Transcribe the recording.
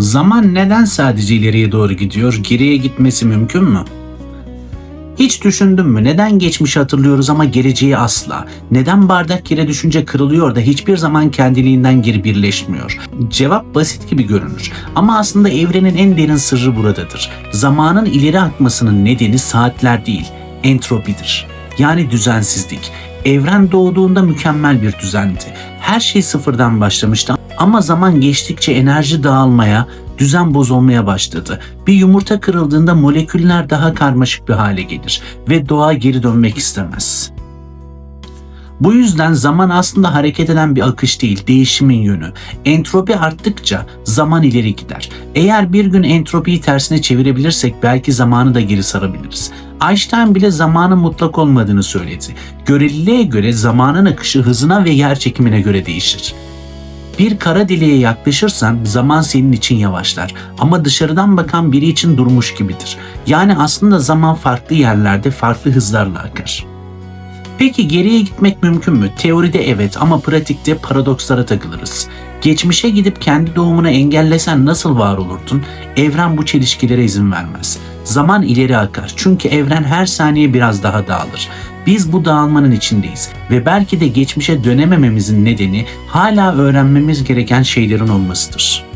Zaman neden sadece ileriye doğru gidiyor? Geriye gitmesi mümkün mü? Hiç düşündün mü neden geçmişi hatırlıyoruz ama geleceği asla? Neden bardak yere düşünce kırılıyor da hiçbir zaman kendiliğinden geri birleşmiyor? Cevap basit gibi görünür ama aslında evrenin en derin sırrı buradadır. Zamanın ileri akmasının nedeni saatler değil, entropidir. Yani düzensizlik. Evren doğduğunda mükemmel bir düzendi. Her şey sıfırdan başlamıştı ama zaman geçtikçe enerji dağılmaya, düzen bozulmaya başladı. Bir yumurta kırıldığında moleküller daha karmaşık bir hale gelir ve doğa geri dönmek istemez. Bu yüzden zaman aslında hareket eden bir akış değil, değişimin yönü. Entropi arttıkça zaman ileri gider. Eğer bir gün entropiyi tersine çevirebilirsek belki zamanı da geri sarabiliriz. Einstein bile zamanın mutlak olmadığını söyledi. Göreliliğe göre zamanın akışı hızına ve yer çekimine göre değişir. Bir kara deliğe yaklaşırsan zaman senin için yavaşlar ama dışarıdan bakan biri için durmuş gibidir. Yani aslında zaman farklı yerlerde farklı hızlarla akar. Peki geriye gitmek mümkün mü? Teoride evet ama pratikte paradokslara takılırız. Geçmişe gidip kendi doğumunu engellesen nasıl var olurdun? Evren bu çelişkilere izin vermez. Zaman ileri akar çünkü evren her saniye biraz daha dağılır. Biz bu dağılmanın içindeyiz ve belki de geçmişe dönemememizin nedeni hala öğrenmemiz gereken şeylerin olmasıdır.